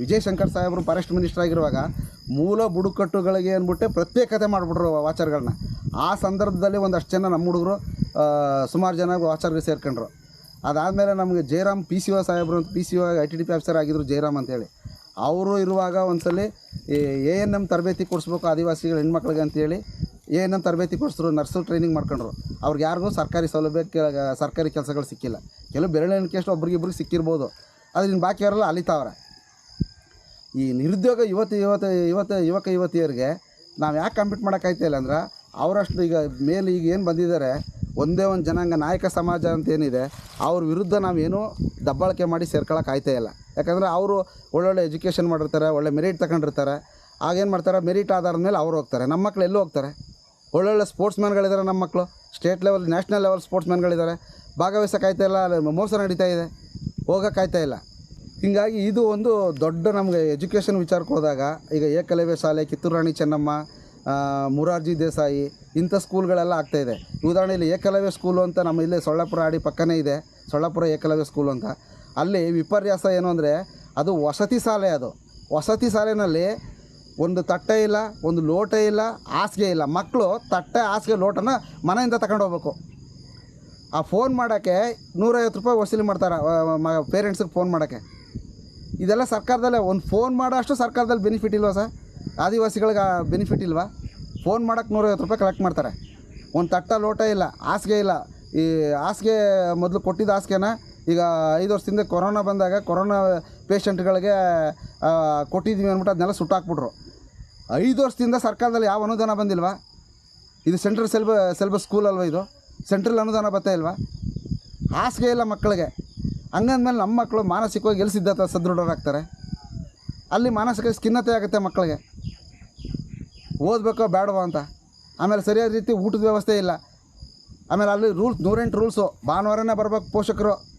[SPEAKER 1] ವಿಜಯ್ ಶಂಕರ್ ಸಾಹೇಬರು ಫಾರೆಸ್ಟ್ ಮಿನಿಸ್ಟರ್ ಆಗಿರುವಾಗ ಮೂಲ ಬುಡಕಟ್ಟುಗಳಿಗೆ ಅಂದ್ಬಿಟ್ಟು ಪ್ರತ್ಯೇಕತೆ ಮಾಡಿಬಿಟ್ರು ವಾಚರ್ಗಳನ್ನ. ಆ ಸಂದರ್ಭದಲ್ಲಿ ಒಂದಷ್ಟು ಜನ ನಮ್ಮ ಹುಡುಗರು ಸುಮಾರು ಜನ ವಾಚರ್ಗೆ ಸೇರ್ಕೊಂಡ್ರು. ಅದಾದಮೇಲೆ ನಮಗೆ ಜಯರಾಮ್ ಪಿ ಸಿ ಒ ಸಾಹೇಬರು ಅಂತ P C O I T D P officer ಆಗಿದ್ರು ಜಯರಾಮ್ ಅಂತೇಳಿ. ಅವರು ಇರುವಾಗ ಒಂದ್ಸಲ ಎ ಎನ್ ಎಂ ತರಬೇತಿ ಕೊಡಿಸ್ಬೇಕು ಆದಿವಾಸಿಗಳು ಹೆಣ್ಮಕ್ಳಿಗೆ ಅಂತೇಳಿ ಏನಂತ ತರಬೇತಿ ಕೊಡಿಸ್ರು ನರ್ಸು ಟ್ರೈನಿಂಗ್ ಮಾಡ್ಕೊಂಡ್ರು. ಅವ್ರಿಗೆ ಯಾರಿಗೂ ಸರ್ಕಾರಿ ಸೌಲಭ್ಯ ಸರ್ಕಾರಿ ಕೆಲಸಗಳು ಸಿಕ್ಕಿಲ್ಲ. ಕೆಲವು ಬೆರಳೆಣಿಕೆಯಷ್ಟು ಒಬ್ರಿಗಿಬ್ರಿಗೆ ಸಿಕ್ಕಿರ್ಬೋದು. ಅದರಿಂದ ಬಾಕಿಯವರೆಲ್ಲ ಅಲಿತಾವ್ರೆ ಈ ನಿರುದ್ಯೋಗ ಯುವತಿ, ಯುವತ ಯುವತ, ಯುವಕ, ಯುವತಿಯರಿಗೆ ನಾವು ಯಾಕೆ ಕಂಪ್ಲೀಟ್ ಮಾಡೋಕ್ಕಾಯ್ತಾ ಇಲ್ಲ ಅಂದ್ರೆ, ಅವರಷ್ಟು ಈಗ ಮೇಲೆ ಈಗ ಏನು ಬಂದಿದ್ದಾರೆ ಒಂದೇ ಒಂದು ಜನಾಂಗ ನಾಯಕ ಸಮಾಜ ಅಂತ ಏನಿದೆ, ಅವ್ರ ವಿರುದ್ಧ ನಾವೇನು ದಬ್ಬಾಳಿಕೆ ಮಾಡಿ ಸೇರ್ಕೊಳಕ್ಕೆ ಆಯ್ತಾ ಇಲ್ಲ. ಯಾಕಂದರೆ ಅವರು ಒಳ್ಳೊಳ್ಳೆ ಎಜುಕೇಷನ್ ಮಾಡಿರ್ತಾರೆ, ಒಳ್ಳೆ ಮೆರಿಟ್ ತಗೊಂಡಿರ್ತಾರೆ. ಆಗೇನು ಮಾಡ್ತಾರೆ, ಮೆರಿಟ್ ಆಧಾರದ ಮೇಲೆ ಅವ್ರು ಹೋಗ್ತಾರೆ. ನಮ್ಮ ಮಕ್ಳು ಎಲ್ಲೂ ಹೋಗ್ತಾರೆ. ಒಳ್ಳೊಳ್ಳೆ ಸ್ಪೋರ್ಟ್ಸ್ ಮ್ಯಾನ್ಗಳಿದ್ದಾರೆ ನಮ್ಮ ಮಕ್ಕಳು state level, national level sports ಮ್ಯಾನ್ಗಳಿದ್ದಾರೆ ಭಾಗವಹಿಸೋಕ್ಕಾಯ್ತಾ ಇಲ್ಲ, ಮೋಸ ನಡೀತಾ ಇದೆ. ಹೋಗೋಕ್ಕಾಯ್ತಾ ಇಲ್ಲ. ಹೀಗಾಗಿ ಇದು ಒಂದು ದೊಡ್ಡ ನಮಗೆ ಎಜುಕೇಷನ್ ವಿಚಾರಕ್ಕೆ ಹೋದಾಗ, ಈಗ ಏಕಲವ್ಯ ಶಾಲೆ, ಕಿತ್ತೂರು ರಾಣಿ ಚೆನ್ನಮ್ಮ ಮುರಾರ್ಜಿ ದೇಸಾಯಿ, ಇಂಥ ಸ್ಕೂಲ್ಗಳೆಲ್ಲ ಆಗ್ತಾಯಿದೆ ಉದಾಹರಣೆ ಇಲ್ಲಿ ಏಕಲವ್ಯ ಸ್ಕೂಲು ಅಂತ ನಮ್ಮ ಇಲ್ಲೇ ಸೊಳ್ಳಪುರ ಆಡಿ ಪಕ್ಕನೇ ಇದೆ. ಸೊಳ್ಳಪುರ ಏಕಲವ್ಯ ಸ್ಕೂಲು ಅಂತ. ಅಲ್ಲಿ ವಿಪರ್ಯಾಸ ಏನು ಅಂದರೆ ಅದು ವಸತಿ ಶಾಲೆ ಅದು. ವಸತಿ ಶಾಲೆಯಲ್ಲಿ ಒಂದು ತಟ್ಟೆ ಇಲ್ಲ, ಒಂದು ಲೋಟ ಇಲ್ಲ, ಹಾಸಿಗೆ ಇಲ್ಲ. ಮಕ್ಕಳು ತಟ್ಟೆ, ಹಾಸಿಗೆ, ಲೋಟನ ಮನೆಯಿಂದ ತಗೊಂಡು ಹೋಗ್ಬೇಕು. ಆ ಫೋನ್ ಮಾಡೋಕ್ಕೆ ನೂರೈವತ್ತು ರೂಪಾಯಿ ವಸೂಲಿ ಮಾಡ್ತಾರೆ ಪೇರೆಂಟ್ಸಿಗೆ ಫೋನ್ ಮಾಡೋಕ್ಕೆ. ಇದೆಲ್ಲ ಸರ್ಕಾರದಲ್ಲೇ, ಒಂದು ಫೋನ್ ಮಾಡೋ ಅಷ್ಟು ಸರ್ಕಾರದಲ್ಲಿ ಬೆನಿಫಿಟ್ ಇಲ್ವಾ ಸರ್? ಆದಿವಾಸಿಗಳಿಗೆ ಬೆನಿಫಿಟ್ ಇಲ್ವಾ? ಫೋನ್ ಮಾಡೋಕ್ಕೆ ನೂರೈವತ್ತು ರೂಪಾಯಿ ಕಲೆಕ್ಟ್ ಮಾಡ್ತಾರೆ. ಒಂದು ತಟ್ಟ ಲೋಟ ಇಲ್ಲ, ಹಾಸಿಗೆ ಇಲ್ಲ. ಈ ಹಾಸಿಗೆ ಮೊದಲು ಕೊಟ್ಟಿದ್ದ ಹಾಸಿಗೆನ ಈಗ ಐದು ವರ್ಷದಿಂದ ಕೊರೋನಾ ಬಂದಾಗ ಕೊರೋನಾ ಪೇಷಂಟ್ಗಳಿಗೆ ಕೊಟ್ಟಿದ್ದೀವಿ ಅಂದ್ಬಿಟ್ಟು ಅದನ್ನೆಲ್ಲ ಸುಟ್ಟಾಕ್ಬಿಟ್ರು. ಐದು ವರ್ಷದಿಂದ ಸರ್ಕಾರದಲ್ಲಿ ಯಾವ ಅನುದಾನ ಬಂದಿಲ್ವಾ? ಇದು ಸೆಂಟ್ರಲ್ ಸೆಲ್ಬ ಸೆಲ್ಬಸ್ ಸ್ಕೂಲ್ ಅಲ್ವಾ ಇದು? ಸೆಂಟ್ರಲ್ ಅನುದಾನ ಬರ್ತಾ ಇಲ್ವಾ? ಹಾಸಿಗೆ ಇಲ್ಲ ಮಕ್ಕಳಿಗೆ. ಹಂಗಂದ್ಮೇಲೆ ನಮ್ಮ ಮಕ್ಕಳು ಮಾನಸಿಕವಾಗಿ ಎಲ್ಲಿ ಸಿದ್ಧತೆ ಸದೃಢರಾಗ್ತಾರೆ? ಅಲ್ಲಿ ಮಾನಸಿಕ ಸ್ಕಿನ್ನತೆ ಆಗುತ್ತೆ ಮಕ್ಕಳಿಗೆ. ಓದಬೇಕೋ ಬೇಡವೋ ಅಂತ. ಆಮೇಲೆ ಸರಿಯಾದ ರೀತಿ ಊಟದ ವ್ಯವಸ್ಥೆ ಇಲ್ಲ. ಆಮೇಲೆ ಅಲ್ಲಿ ರೂಲ್ಸ್ ನೂರೆಂಟು ರೂಲ್ಸು. ಭಾನುವಾರನೇ ಬರ್ಬೇಕು ಪೋಷಕರು.